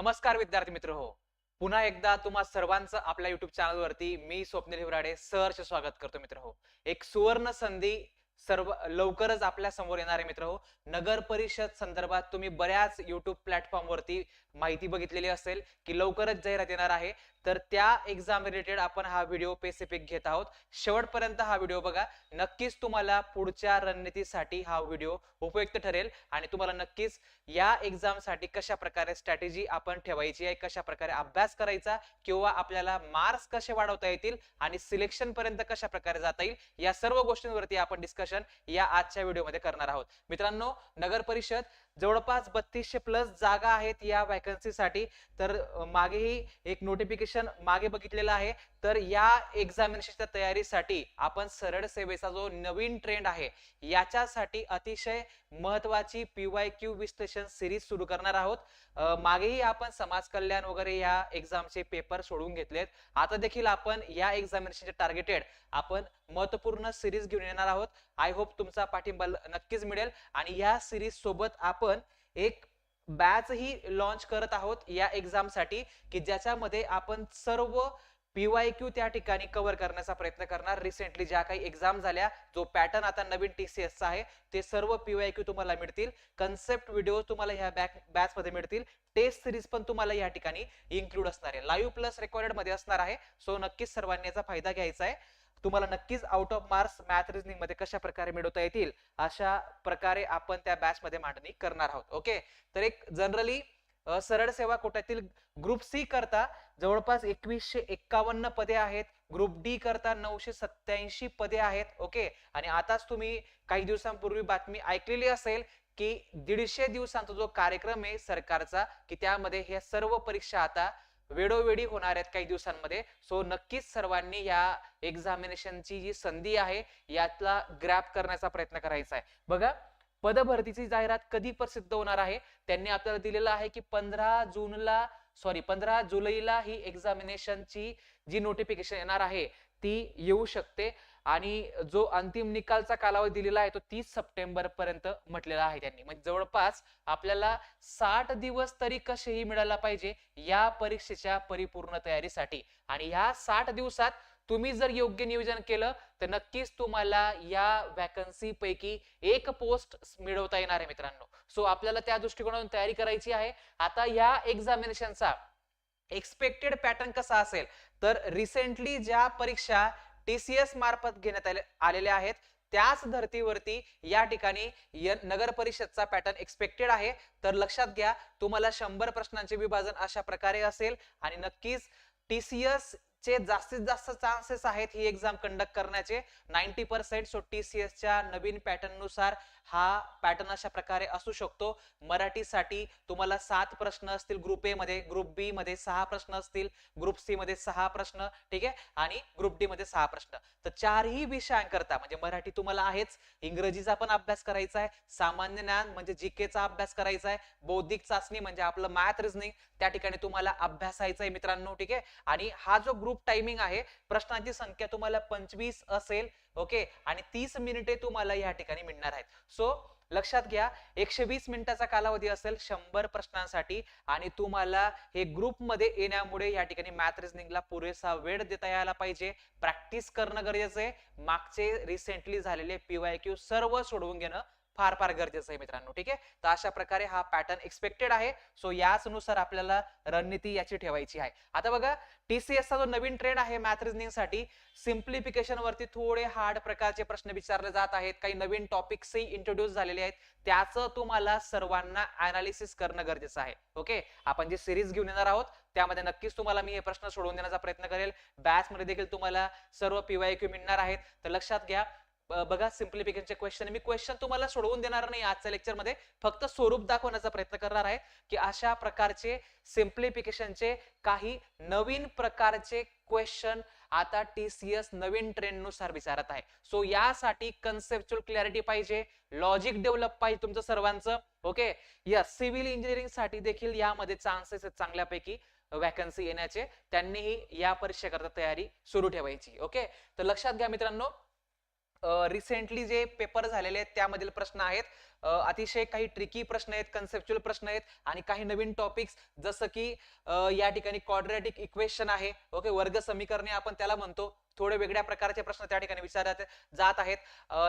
नमस्कार विद्यार्थी मित्र हो. पुन्हा एकदा तुम्हा सर्वांचं आपल्या युट्यूब चॅनलवरती मी स्वप्नील हिवराडे सहर्ष स्वागत करतो मित्र हो. एक सुवर्ण संधी सर्व लवकरच आपल्यासमोर येणार आहे मित्र हो. नगर परिषद संदर्भात तुम्ही बऱ्याच युट्यूब प्लॅटफॉर्मवरती माहिती बघितलेली असेल की लवकरच जाहिरात येणार आहे. तर त्या एक्झाम रिलेटेड आपण हा व्हिडिओ पेसिफिक घेत आहोत. शेवटपर्यंत हा व्हिडिओ बघा. नक्कीच तुम्हाला पुढच्या रणनीतीसाठी हा व्हिडिओ उपयुक्त ठरेल आणि तुम्हाला नक्कीच या एक्झामसाठी कशा प्रकारे स्ट्रॅटेजी आपण ठेवायची आहे कशा प्रकारे अभ्यास करायचा किंवा आपल्याला मार्क्स कसे वाढवता येतील आणि सिलेक्शन पर्यंत कशा प्रकारे जाता येईल या सर्व गोष्टींवरती आपण डिस्कशन या आजच्या व्हिडिओमध्ये करणार आहोत. मित्रांनो नगर परिषद जवळपास बत्तीसशे प्लस जागा आहेत या वॅकन्सीसाठी तर मागेही एक नोटिफिकेशन मागे बघितलेलं आहे. तर या एक्झामिनेशनच्या तयारीसाठी आपण सरळ सेवेचा जो नवीन ट्रेंड आहे याच्यासाठी अतिशय महत्वाची पीवाय क्यू विश्लेषण सिरीज सुरू करणार आहोत. मागेही आपण समाज कल्याण वगैरे या एक्झामचे पेपर सोडवून घेतलेत. आता देखील आपण या एक्झामिनेशनचे टार्गेटेड आपण महत्त्वपूर्ण सिरीज घेऊन येणार आहोत. आय होप तुमचा पाठिंबा नक्कीच मिळेल. आणि या सिरीज सोबत आपण एक बॅच ही लॉन्च करत आहोत या एक्झामसाठी की ज्याच्यामध्ये आपण सर्व पीवाय क्यू त्या ठिकाणी कव्हर करण्याचा प्रयत्न करणार. रिसेंटली ज्या काही एक्झाम झाल्या जो पॅटर्न आता नवीन TCS चा आहे ते सर्व पीवाय क्यू तुम्हाला मिळतील. कन्सेप्ट व्हिडिओ तुम्हाला ह्या बॅक बॅच मध्ये मिळतील. टेस्ट सिरीज पण तुम्हाला या ठिकाणी इन्क्लूड असणार आहे. लाईव्ह प्लस रेकॉर्डेडमध्ये असणार आहे. सो नक्कीच सर्वांनी याचा फायदा घ्यायचा आहे. तुम्हाला नक्कीच आउट ऑफ मार्क्स मॅथ रिझनिंगमध्ये कशा प्रकारे मिळवता येतील अशा प्रकारे आपण त्या बॅच मध्ये मांडणी करणार आहोत. ओके तर एक जनरली सरळ सेवा कोट्यातील ग्रुप सी करता जवळपास एकवीसशे एक्कावन्न पदे आहेत. ग्रुप डी करता नऊशे सत्याऐंशी पदे आहेत. ओके आणि आताच तुम्ही काही दिवसांपूर्वी बातमी ऐकलेली असेल की दीडशे दिवसांचा जो कार्यक्रम आहे सरकारचा की त्यामध्ये हे सर्व परीक्षा आता वेळोवेळी होणार आहेत काही दिवसांमध्ये. सो नक्कीच सर्वांनी या एक्झामिनेशनची जी संधी आहे यातला ग्रॅप करण्याचा प्रयत्न करायचा आहे. बघा पदभरतीची जाहिरात कधी प्रसिद्ध होणार आहे? त्यांनी आपल्याला दिलेलं आहे की पंधरा जूनला सॉरी पंधरा जुलैला ही एक्झामिनेशनची जी नोटिफिकेशन येणार आहे ती येऊ शकते. आणि जो अंतिम निकालचा कालावधी दिलेला आहे तो तीस सप्टेंबर पर्यंत म्हटलेला आहे त्यांनी. म्हणजे जवळपास आपल्याला साठ दिवस तरी कसेही मिळायला पाहिजे या परीक्षेच्या परिपूर्ण तयारीसाठी. आणि ह्या साठ दिवसात तुम्ही जर योग्य नियोजन केलं तर नक्कीच तुम्हाला या वॅकन्सी पैकी एक पोस्ट मिळवता येणार आहे मित्रांनो. सो आपल्याला त्या दृष्टिकोनातून तयारी करायची आहे. आता या एक्झामिनेशनचा एक्सपेक्टेड पॅटर्न कसा असेल? तर रिसेंटली ज्या परीक्षा टीसीएस मार्फत घेण्यात आले- आलेल्या आहेत. त्याच धर्तीवरती या ठिकाणी नगर परिषदचा पॅटर्न एक्सपेक्टेड आहे. तर लक्षात घ्या तुम्हाला शंभर प्रश्नांचे विभाजन अशा प्रकारे असेल आणि नक्कीच टीसीएस चे जास्तीत जास्त चान्सेस आहेत ही एक्झाम कंडक्ट करण्याचे. Ninety percent so T C एसच्या नवीन पॅटर्ननुसार हा पॅटर्न अशा प्रकारे असू शकतो. मराठीसाठी तुम्हाला सात प्रश्न असतील ग्रुप ए मध्ये ग्रुप बी मध्ये सहा प्रश्न असतील ग्रुप सी मध्ये सहा प्रश्न ठीक आहे? आणि ग्रुप डी मध्ये सहा प्रश्न. तर चारही विषयांकरता म्हणजे मराठी तुम्हाला आहेच इंग्रजीचा पण अभ्यास करायचा आहे सामान्य ज्ञान म्हणजे जीकेचा अभ्यास करायचा आहे बौद्धिक चाचणी म्हणजे आपलं मॅथ रिझनिंग त्या ठिकाणी तुम्हाला अभ्यासायचं आहे मित्रांनो ठीक आहे? आणि हा जो ग्रुप टाइमिंग आहे. प्रश्नांची संख्या तुम्हाला पंचवीस असेल ओके? आणि तीस मिनिटे तुम्हाला या ठिकाणी मिळणार आहेत. सो लक्षात घ्या एकशे वीस मिनिटाचा कालावधी असेल शंभर प्रश्नांसाठी आणि तुम्हाला हे ग्रुपमध्ये येण्यामुळे या ठिकाणी मॅथ रिझनिंगला पुरेसा वेळ देता यायला पाहिजे. प्रॅक्टिस करणं गरजेचं आहे. मागचे रिसेंटली झालेले पीवाय क्यू सर्व सोडवून घेणं फार फार गरजेचं आहे मित्रांनो ठीक आहे? तर अशा प्रकारे हा पॅटर्न एक्सपेक्टेड आहे. सो याच नुसार आपल्याला रणनीती याची ठेवायची आहे. आता बघा टीसीएसचा जो नवीन ट्रेंड आहे मॅथ रिझनिंगसाठी सिम्प्लिफिकेशन वरती थोडे हार्ड प्रकारचे प्रश्न विचारले जात आहेत. काही नवीन टॉपिक्सही इंट्रोड्यूस झालेले आहेत. त्याचं तुम्हाला सर्वांना अनालिसिस करणं गरजेचं आहे. ओके आपण जी सिरीज घेऊन येणार आहोत त्यामध्ये नक्कीच तुम्हाला मी हे प्रश्न सोडवून देण्याचा प्रयत्न करेल. बॅच मध्ये देखील तुम्हाला सर्व पीवाय क्यू मिळणार आहेत. तर लक्षात घ्या बघा सिम्प्लिफिकेशनचे क्वेश्चन मी क्वेश्चन तुम्हाला सोडवून देणार नाही आजच्या लेक्चरमध्ये. फक्त स्वरूप दाखवण्याचा प्रयत्न करणार आहे की अशा प्रकारचे सिम्प्लिफिकेशनचे काही नवीन प्रकारचे क्वेश्चन आता टीसीएस नवीन ट्रेंडनुसार विचारत आहे. सो यासाठी कन्सेप्च्युअल क्लॅरिटी पाहिजे लॉजिक डेव्हलप पाहिजे तुमचं सर्वांचं. ओके यस सिव्हिल इंजिनिअरिंगसाठी देखील यामध्ये चान्सेस आहेत चांगल्यापैकी. वॅकन्सी येण्याचे. त्यांनीही या परीक्षेकरता तयारी सुरू ठेवायची. ओके तर लक्षात घ्या मित्रांनो रिसेंटली जे पेपर झालेले आहेत त्यामधील प्रश्न आहेत. अतिशय काही ट्रिकी प्रश्न आहेत कन्सेप्च्युअल प्रश्न आहेत आणि काही नवीन टॉपिक्स जसं की या ठिकाणी क्वाड्रॅटिक इक्वेशन आहे. ओके वर्ग समीकरणे आपण त्याला म्हणतो. थोडे वेगळ्या प्रकारचे प्रश्न त्या ठिकाणी विचारत जात आहेत.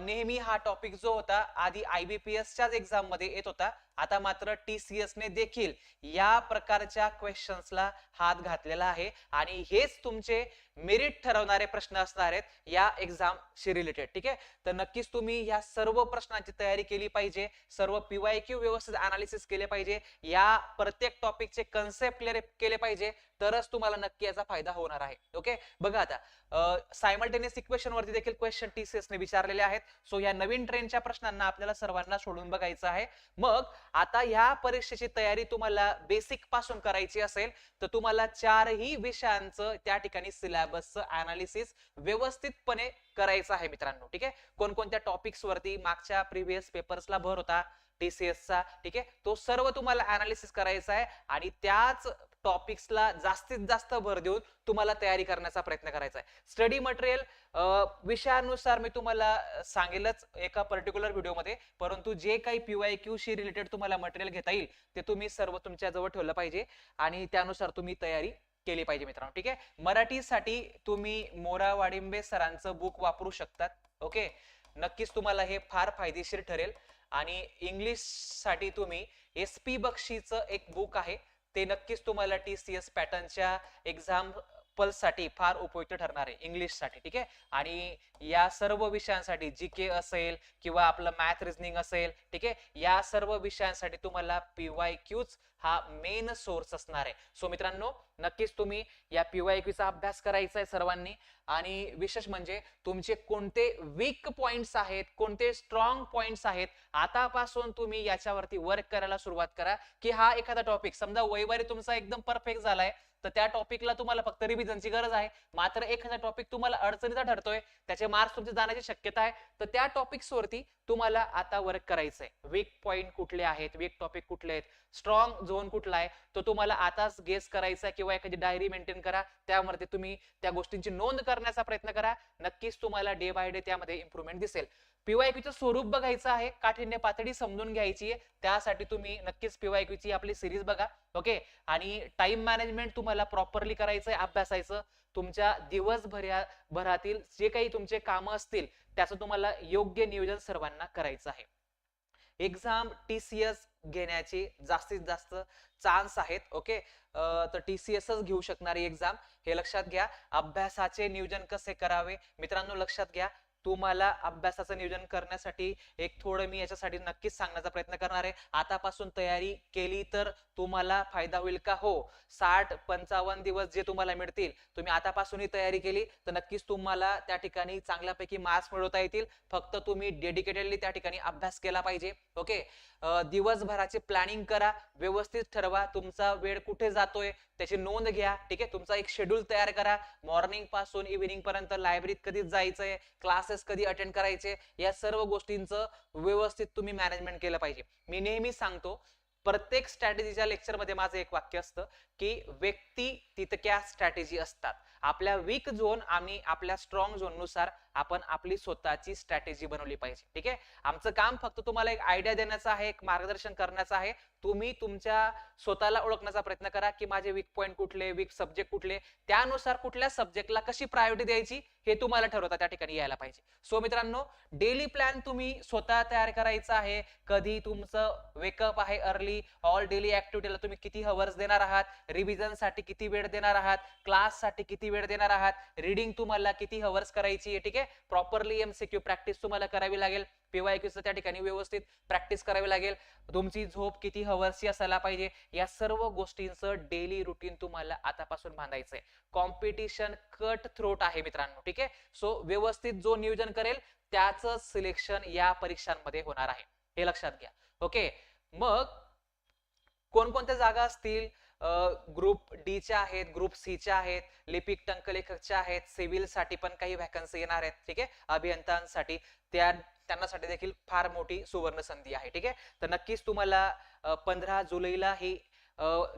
नेहमी हा टॉपिक जो होता आधी आयबीपीएसच्याच एक्झाममध्ये येत होता. आता मात्र टीसीएस ने देखील या प्रकारच्या क्वेश्चन्सला हात घातलेला आहे. आणि हेच तुमचे मेरिट ठरवणारे प्रश्न असणार आहेत या एक्झामशी रिलेटेड ठीक आहे? तर नक्कीच तुम्ही या सर्व प्रश्नांची तयारी केली पाहिजे. सर्व पीवाय क्यू व्यवस्थित अनालिसिस केले पाहिजे. या प्रत्येक टॉपिकचे कन्सेप्ट क्लिअर केले पाहिजे. तरच तुम्हाला नक्की याचा फायदा होणार आहे. ओके बघा आता सायमल्टेनियस इक्वेशन वरती देखील क्वेश्चन टीसीएस ने विचारलेले आहेत. सो या नवीन ट्रेनच्या प्रश्नांना आपल्याला सर्वांना सोडून बघायचं आहे. मग आता ह्या परीक्षेची तयारी तुम्हाला बेसिकपासून करायची असेल तर तुम्हाला चारही विषयांचं त्या ठिकाणी सिलेबसचं अनालिसिस व्यवस्थितपणे करायचं आहे मित्रांनो. ठीक आहे? कोणकोणत्या टॉपिक्स वरती मागच्या प्रिव्हियस पेपर्सला भर होता टीसीएसचा ठीक आहे? तो सर्व तुम्हाला अनालिसिस करायचा आहे. आणि त्याच टॉपिक्सला जास्तीत जास्त भर देऊन तुम्हाला तयारी करण्याचा प्रयत्न करायचा आहे. स्टडी मटेरियल विषयानुसार मी तुम्हाला सांगेलच एका पर्टिक्युलर व्हिडिओमध्ये परंतु जे काही पीवाय क्यू शी रिलेटेड तुम्हाला मटेरियल घेता येईल ते तुम्ही सर्व तुमच्या जवळ ठेवलं पाहिजे आणि त्यानुसार तुम्ही तयारी केली पाहिजे मित्रांनो. ठीक आहे? मराठीसाठी तुम्ही मोरा वाडिंबे सरांचं बुक वापरू शकतात. ओके? नक्कीच तुम्हाला हे फार फायदेशीर ठरेल. आणि इंग्लिशसाठी तुम्ही एस पी बक्षीचं एक बुक आहे. ते नक्कीच तुम्हाला टी सी एस पॅटर्नच्या एक्झाम साठी फार उपयुक्त ठरणार आहे इंग्लिशसाठी ठीक आहे? आणि या सर्व विषयांसाठी जी के असेल किंवा आपलं मॅथ रिझनिंग असेल ठीक आहे? या सर्व विषयांसाठी तुम्हाला पीवाय क्यूच हा मेन सोर्स असणार आहे. सो मित्रांनो नक्कीच तुम्ही या पीवाय क्यूचा अभ्यास करायचा आहे सर्वांनी. आणि विशेष म्हणजे तुमचे कोणते वीक पॉइंट्स आहेत कोणते स्ट्रॉंग पॉइंट्स आहेत आतापासून तुम्ही याच्यावरती वर्क करायला सुरुवात करा की हा एखादा टॉपिक समजा वैवारी तुमचा एकदम परफेक्ट झालाय तर त्या टॉपिकला तुम्हाला फक्त रिव्हिजनची गरज आहे. मात्र एखादा टॉपिक तुम्हाला अडचणीचा ठरतोय त्याचे मार्क्स तुमचे जाण्याची शक्यता आहे. तर त्या टॉपिक्स वरती तुम्हाला आता वर्क करायचं आहे वीक पॉइंट कुठले आहेत? वीक टॉपिक कुठले आहेत? स्ट्रॉंग झोन कुठला आहे? तो तुम्हाला आताच गेस करायचा किंवा एखादी डायरी मेंटेन करा. त्यामध्ये तुम्ही त्या गोष्टींची नोंद करण्याचा प्रयत्न करा. नक्कीच तुम्हाला डे बाय डे त्यामध्ये इम्प्रुव्हमेंट दिसेल. पीवायक्यूचं स्वरूप बघायचं आहे काठिण्य पातळी समजून घ्यायची आहे त्यासाठी तुम्ही नक्कीच पीवायक्यूची आपली सिरीज बघा ओके आणि टाइम मॅनेजमेंट तुम्हाला प्रॉपरली करायचं आहे अभ्यासायचं. तुमच्या दिवसभरा भरातील जे काही तुमचे कामं असतील त्याचं तुम्हाला योग्य नियोजन सर्वांना करायचं आहे. एक्झाम टीसीएस घेण्याचे जास्तीत जास्त चान्स आहेत ओके तर टीसीएसच घेऊ शकणारी एक्झाम हे लक्षात घ्या. अभ्यासाचे नियोजन कसे करावे? मित्रांनो लक्षात घ्या. तुम्हाला अभ्यासाचं नियोजन करण्यासाठी एक थोडं मी याच्यासाठी नक्कीच सांगण्याचा प्रयत्न करणार आहे. आतापासून तयारी केली तर तुम्हाला फायदा होईल का? हो. साठ पंचावन्न दिवस जे तुम्हाला मिळतील तुम्ही आतापासूनही तयारी केली तर नक्कीच तुम्हाला त्या ठिकाणी चांगल्यापैकी मार्क्स मिळवता येतील. फक्त तुम्ही डेडिकेटेडली त्या ठिकाणी अभ्यास केला पाहिजे. ओके? दिवसभराचे प्लॅनिंग करा व्यवस्थित ठरवा. तुमचा वेळ कुठे जातोय? त्याची नोंद घ्या. ठीक आहे? तुमचा एक शेड्यूल तयार करा. मॉर्निंगपासून इव्हिनिंग पर्यंत लायब्ररीत कधी जायचंय. क्लासेस कधी अटेंड करायचे? या सर्व गोष्टींचं व्यवस्थित तुम्ही मॅनेजमेंट केलं पाहिजे. मी नेहमी सांगतो प्रत्येक स्ट्रॅटेजीच्या लेक्चरमध्ये माझं एक वाक्य असतं की व्यक्ती तितक्या स्ट्रॅटेजी असतात. आपल्या वीक झोन आणि आपल्या स्ट्रॉंग झोननुसार आपण आपली स्वतःची स्ट्रॅटेजी बनवली पाहिजे. ठीक आहे? आमचं काम फक्त तुम्हाला एक आयडिया देण्याचं आहे एक मार्गदर्शन करण्याचं आहे. तुम्ही तुमच्या स्वतःला ओळखण्याचा प्रयत्न करा की माझे वीक पॉईंट कुठले वीक सब्जेक्ट कुठले. त्यानुसार कुठल्या सब्जेक्टला कशी प्रायोरिटी द्यायची हे तुम्हाला ठरवता त्या ठिकाणी यायला पाहिजे. सो मित्रांनो डेली प्लॅन तुम्ही स्वतः तयार करायचा आहे. कधी तुमचं वेकअप आहे अर्ली ऑल डेली ऍक्टिव्हिटीला तुम्ही किती हवर्स देणार आहात? रिव्हिजनसाठी किती वेळ देणार आहात? क्लाससाठी किती वेळ देणार आहात? रिडिंग तुम्हाला किती हवर्स करायची आहे? ठीक आहे? प्रॉपरली एमसीक्यू प्रॅक्टिस तुम्हाला करावी लागेल. पीवायक्यूचं त्या ठिकाणी व्यवस्थित प्रॅक्टिस करावी लागेल. तुमची झोप किती हवर्सची असायला पाहिजे? या सर्व गोष्टींचं डेली रुटीन तुम्हाला आतापासून बांधायचंय. कॉम्पिटिशन कट थ्रोट आहे मित्रांनो ठीक आहे? सो व्यवस्थित जो नियोजन करेल त्याच सिलेक्शन या परीक्षांमध्ये होणार आहे. हे लक्षात घ्या. ओके मग कोणकोणत्या जागा असतील? ग्रुप डीच्या आहेत ग्रुप सीच्या आहेत लिपिक टंकलेखकच्या आहेत सिव्हिलसाठी पण काही व्हॅकन्सी येणार आहेत ठीक आहे? अभियंतांसाठी. त्या त्यांनासाठी देखील फार मोठी सुवर्ण संधी आहे ठीक आहे? तर नक्कीच तुम्हाला पंधरा जुलैला ही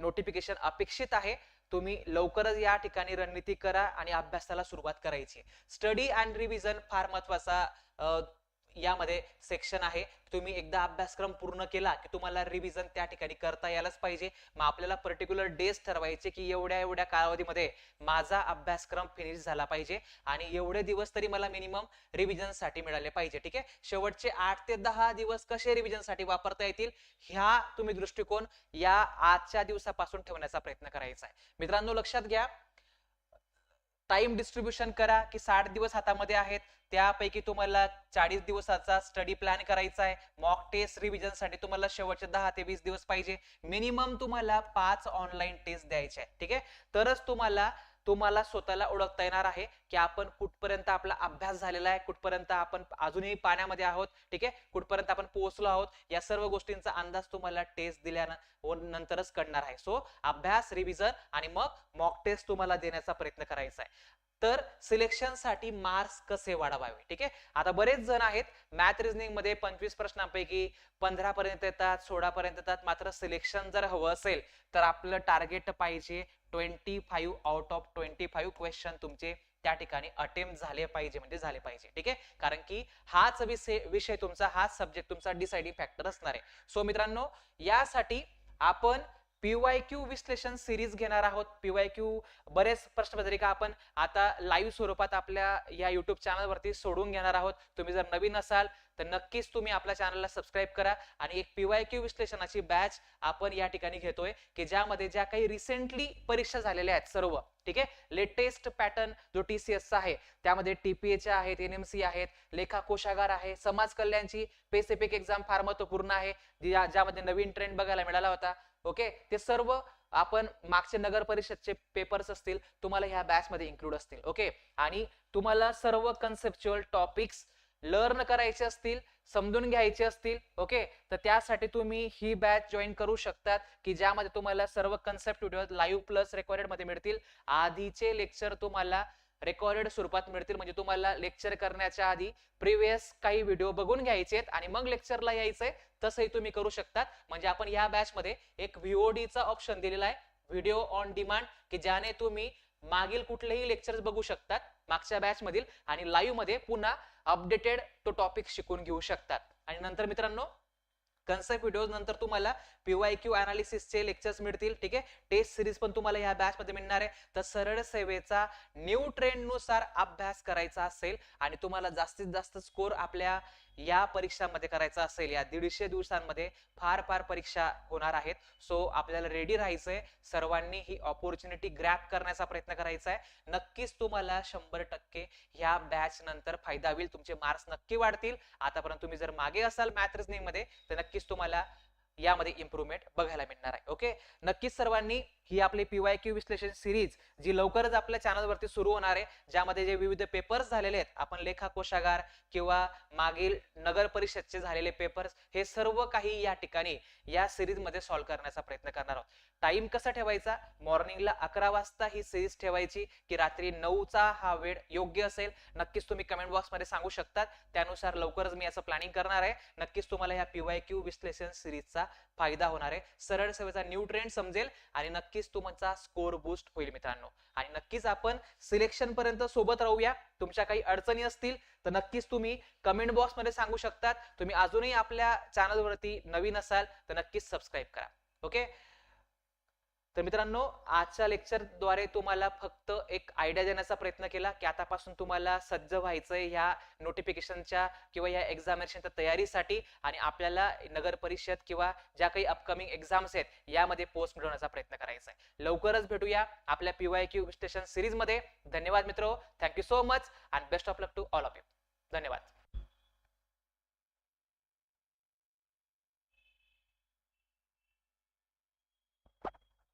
नोटिफिकेशन अपेक्षित आहे. तुम्ही लवकरच या ठिकाणी रणनीती करा आणि अभ्यासाला सुरुवात करायची. स्टडी अँड रिव्हिजन फार महत्त्वाचा यामध्ये सेक्शन आहे. तुम्ही एकदा अभ्यासक्रम पूर्ण केला की तुम्हाला रिव्हिजन त्या ठिकाणी करता यायलाच पाहिजे. मग आपल्याला पर्टिक्युलर डेज ठरवायचे की एवढ्या एवढ्या कालावधीमध्ये माझा अभ्यासक्रम फिनिश झाला पाहिजे आणि एवढे दिवस तरी मला मिनिमम रिव्हिजनसाठी मिळाले पाहिजे. ठीक आहे? शेवटचे आठ ते दहा दिवस कसे रिव्हिजनसाठी वापरता येतील ह्या तुम्ही दृष्टिकोन या आजच्या दिवसापासून ठेवण्याचा प्रयत्न करायचा आहे. मित्रांनो लक्षात घ्या. टाइम डिस्ट्रीब्युशन करा की साठ दिवस हातामध्ये आहेत. त्यापैकी तुम्हाला चाळीस दिवसाचा स्टडी प्लॅन करायचा आहे. मॉक टेस्ट रिव्हिजनसाठी तुम्हाला शेवटचे दहा ते वीस दिवस पाहिजे. मिनिमम तुम्हाला पाच ऑनलाईन टेस्ट द्यायचे आहे ठीक आहे? तरच तुम्हाला तुम्हाला स्वतःला ओळखता येणार आहे की आपण कुठपर्यंत आपला अभ्यास झालेला आहे. कुठपर्यंत आपण अजूनही पाण्यामध्ये आहोत. ठीक आहे? कुठपर्यंत आपण पोहोचलो आहोत. या सर्व गोष्टींचा अंदाज तुम्हाला टेस्ट दिल्यानंतरच हो, कळणार आहे. सो अभ्यास रिव्हिजन आणि मग मॉक टेस्ट तुम्हाला देण्याचा प्रयत्न करायचा आहे. तर सिलेक्शनसाठी मार्क्स कसे वाढवावे? ठीक आहे? आता बरेच जण आहेत मॅथ रिझनिंगमध्ये पंचवीस प्रश्नांपैकी पंधरा पर्यंत येतात सोळा पर्यंत येतात. मात्र सिलेक्शन जर हवं असेल तर आपलं टार्गेट पाहिजे twenty five out of twenty five question तुमचे त्या ठिकाणी अटेम्प्ट झाले पाहिजे म्हणजे झाले पाहिजे. ठीक आहे? कारण की हाच विषय विषय तुमचा हाच सब्जेक्ट तुमचा डिसाइडिंग फॅक्टर असणार आहे. सो मित्रांनो यासाठी आपण पीवाय क्यू विश्लेषण सिरीज घेणार आहोत. पीवाय क्यू बरेच प्रश्नपत्रिका आपण आता लाईव्ह स्वरूपात आपल्या या युट्यूब चॅनलवरती सोडून घेणार आहोत. तुम्ही जर नवीन असाल तर नक्कीच तुम्ही आपल्या चॅनलला सबस्क्राईब करा. आणि एक पीवाय क्यू विश्लेषणाची बॅच आपण या ठिकाणी घेतोय की ज्यामध्ये ज्या काही रिसेंटली परीक्षा झालेल्या आहेत सर्व ठीक आहे? लेटेस्ट पॅटर्न जो टीसीएसचा आहे त्यामध्ये टीपीएचे आहेत एनएमसी आहेत लेखा कोशागार आहे समाज कल्याणची पेसिफिक एक्झाम फार महत्त्वपूर्ण आहे. ज्यामध्ये नवीन ट्रेंड बघायला मिळाला होता ओके? ते सर्व आपण मागचे नगर परिषदचे पेपर्स असतील तुम्हाला ह्या बॅच मध्ये इन्क्लूड असतील ओके? आणि तुम्हाला सर्व कन्सेप्च्युअल टॉपिक्स लर्न करायचे असतील समजून घ्यायचे असतील ओके? तर त्यासाठी तुम्ही ही बॅच जॉईन करू शकतात की ज्यामध्ये तुम्हाला सर्व कन्सेप्ट व्हिडिओ लाईव्ह प्लस रेकॉर्डेडमध्ये मिळतील. आधीचे लेक्चर तुम्हाला रेकॉर्डेड स्वरूपात मिळतील. म्हणजे तुम्हाला लेक्चर करण्याच्या आधी प्रिव्हियस काही व्हिडिओ बघून घ्यायचे आहेत आणि मग लेक्चरला यायचंय. तसंही तुम्ही करू शकतात. म्हणजे आपण या बॅच मध्ये एक VOD ऑप्शन दिलेला आहे. व्हिडिओ ऑन डिमांड की ज्याने तुम्ही मागील कुठलेही लेक्चर्स बघू शकतात मागच्या बॅच मधील आणि लाईव्हमध्ये पुन्हा अपडेटेड तो टॉपिक शिकून घेऊ शकतात. आणि नंतर मित्रांनो कन्सेप्ट व्हिडिओज नंतर तुम्हाला पीवाय क्यू चे लेक्चर्स मिळतील ठीक आहे? टेस्ट सिरीज पण तुम्हाला या बॅच मध्ये मिळणार आहे. तर सरळ सेवेचा न्यू ट्रेंडनुसार अभ्यास करायचा असेल आणि तुम्हाला जास्तीत जास्त स्कोर आपल्या या परीक्षामध्ये करायचं असेल या दीडशे दिवसांमध्ये फार फार परीक्षा होणार आहेत. सो आपल्याला रेडी राहायचंय. सर्वांनी ही ऑपॉर्च्युनिटी ग्रॅप करण्याचा प्रयत्न करायचा आहे नक्कीच तुम्हाला शंभर टक्के ह्या बॅच नंतर फायदा होईल. तुमचे मार्क्स नक्की वाढतील. आतापर्यंत तुम्ही जर मागे असाल मॅथ रिझनिंगमध्ये तर नक्कीच तुम्हाला यामध्ये इम्प्रुव्हमेंट बघायला मिळणार आहे. ओके नक्कीच सर्वांनी ही आपली पीवाय क्यू विश्लेषण सिरीज जी लवकरच आपल्या चॅनलवरती सुरू होणार आहे ज्यामध्ये जे विविध पेपर्स झालेले आहेत आपण लेखा कोशागार किंवा मागील नगर परिषदचे झालेले पेपर्स हे सर्व काही या ठिकाणी या सिरीजमध्ये सॉल्व्ह करण्याचा प्रयत्न करणार आहोत. टाइम कसा ठेवायचा? मॉर्निंगला अकरा वाजता ही सिरीज ठेवायची की रात्री नऊचा हा वेळ योग्य असेल नक्कीच तुम्ही कमेंट बॉक्समध्ये सांगू शकतात. त्यानुसार लवकरच मी याचं प्लॅनिंग करणार आहे. नक्कीच तुम्हाला ह्या पीवाय क्यू विश्लेषण सिरीजचा फायदा होणार आहे. सरळ सेवेचा न्यू ट्रेंड समजेल आणि नक्की नक्कीच तुमचा स्कोर बूस्ट होईल मित्रांनो. आणि नक्कीच आपण सिलेक्शन पर्यंत सोबत राहूया. तुमच्या काही अडचणी असतील तर नक्कीच तुम्ही कमेंट बॉक्समध्ये सांगू शकतात. तुम्ही अजूनही आपल्या चॅनलवरती नवीन असाल तर नक्कीच सबस्क्राईब करा. ओके तर मित्रांनो आजच्या लेक्चरद्वारे तुम्हाला फक्त एक आयडिया देण्याचा प्रयत्न केला की आतापासून तुम्हाला सज्ज व्हायचंय ह्या नोटिफिकेशनच्या किंवा या एक्झामिनेशनच्या तयारीसाठी आणि आपल्याला नगर परिषद किंवा ज्या काही अपकमिंग एक्झाम्स आहेत यामध्ये पोस्ट मिळवण्याचा प्रयत्न करायचा आहे लवकरच भेटूया आपल्या पीवाय क्यू स्टेशन सिरीजमध्ये धन्यवाद मित्र. Thank you so much and best of luck to all of you धन्यवाद.